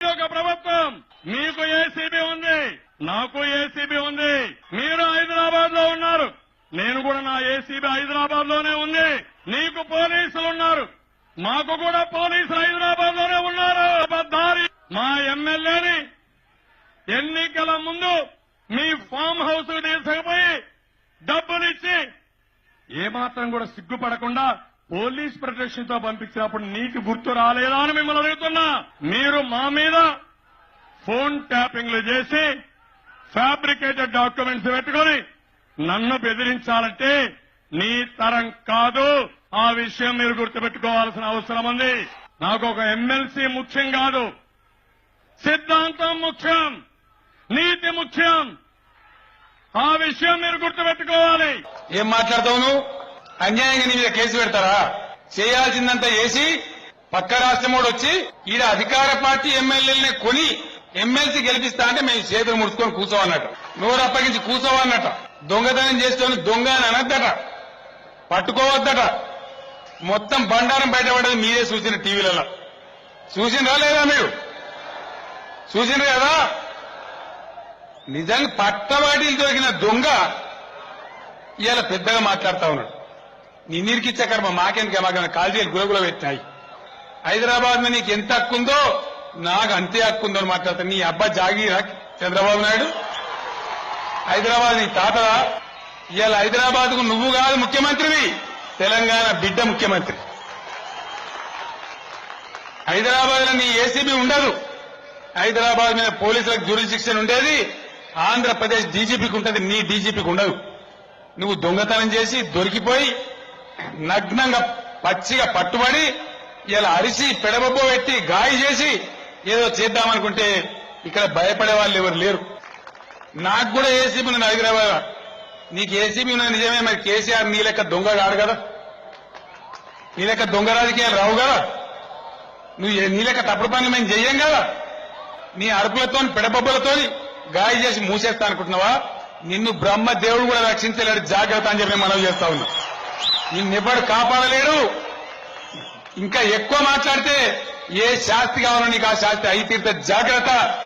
ఒక ప్రభుత్వం మీకు ఏసీబీ ఉంది నాకు ఏసీబీ ఉంది మీరు హైదరాబాద్లో ఉన్నారు. నేను కూడా నా ఏసీబీ హైదరాబాద్లోనే ఉంది నీకు పోలీసులు ఉన్నారు. మాకు కూడా పోలీసులు హైదరాబాద్లోనే ఉన్నారు. దారి మా ఎమ్మెల్యేని ఎన్నికల ముందు మీ ఫామ్ హౌస్ తీసుకుపోయి డబ్బులిచ్చి ఏమాత్రం కూడా సిగ్గుపడకుండా పోలీస్ ప్రొటెక్షన్తో పంపించినప్పుడు నీకు గుర్తు రాలేదా అని మిమ్మల్ని అడుగుతున్నా. మీరు మా మీద ఫోన్ ట్యాపింగ్లు చేసి ఫ్యాబ్రికేటెడ్ డాక్యుమెంట్స్ పెట్టుకొని నన్ను బెదిరించాలంటే నీ తరం కాదు. ఆ విషయం మీరు గుర్తుపెట్టుకోవాల్సిన అవసరం ఉంది. నాకు ఒక ఎమ్మెల్సీ ముఖ్యం కాదు. సిద్ధాంతం ముఖ్యం. నీతి ముఖ్యం. ఆ విషయం మీరు గుర్తుపెట్టుకోవాలి. ఏం మాట్లాడతావు నువ్వు? అన్యాయంగా నీ మీద కేసు పెడతారా? చేయాల్సిందంతా చేసి పక్క రాష్ట్రం వచ్చి ఈడ అధికార పార్టీ ఎమ్మెల్యేలనే కొని ఎమ్మెల్సీ గెలిపిస్తా అంటే మేము చేతులు ముడుచుకొని కూర్చోవన్నట నోరు అప్పగించి కూర్చోవన్నట దొంగతనం చేస్తూ దొంగ అని అనద్దట. పట్టుకోవద్దట. మొత్తం బండారం బయటపడేది మీరే చూసిన టీవీలలో. చూసినరా లేదా మీరు? చూసినారు కదా నిజంగా పట్టవాటికి దొరికిన దొంగ ఇవాళ పెద్దగా మాట్లాడుతా ఉన్నాడు. నిన్నీరికిచ్చే కర్మ మాకెనక మాకైనా కాల్జీలు గులగుల పెట్టినాయి. హైదరాబాద్ మీద నీకు ఎంత హక్కు ఉందో నాకు అంతే హక్కు ఉందో అని మాట్లాడతా. నీ అబ్బా జాగీరా చంద్రబాబు నాయుడు? హైదరాబాద్ నీ తాతరా? ఇవాళ హైదరాబాద్కు నువ్వు కాదు ముఖ్యమంత్రివి. తెలంగాణ బిడ్డ ముఖ్యమంత్రి. హైదరాబాద్లో నీ ఏసీబీ ఉండదు. హైదరాబాద్ మీద పోలీసులకు జ్యూరిస్డిక్షన్ ఉండేది. ఆంధ్రప్రదేశ్ డీజీపీకి ఉంటుంది. నీ డీజీపీకి ఉండదు. నువ్వు దొంగతనం చేసి దొరికిపోయి నగ్నంగా పచ్చిగా పట్టుబడి ఇలా అరిసి పెడబొబ్బ పెట్టి గాయ చేసి ఏదో చేద్దామనుకుంటే ఇక్కడ భయపడే వాళ్ళు ఎవరు లేరు. నాకు కూడా ఏసీబీ ఉన్నది హైదరాబాద్ నీకు ఏసీబీ ఉన్నది నిజమే మరి కేసీఆర్ నీ లెక్క దొంగ కాడు కదా. నీ లెక్క దొంగ రాజకీయాలు రావు కదా. నువ్వు నీ లెక్క తప్పుడు పనులు మేము చెయ్యం కదా. నీ అరుపులతో పెడబొబ్బలతో గాయ చేసి మూసేస్తా అనుకుంటున్నావా? నిన్ను బ్రహ్మ దేవుడు కూడా రక్షించలేడు. జాగ్రత్త అని చెప్పి మనం చేస్తా ఉన్నాం. నిన్నెవ్వడు కాపాడలేడు. ఇంకా ఎక్కువ మాట్లాడితే ఏ శాస్తి కావాలో నీకు ఆ శాస్తి? అయి తీర్థ జాగ్రత్త.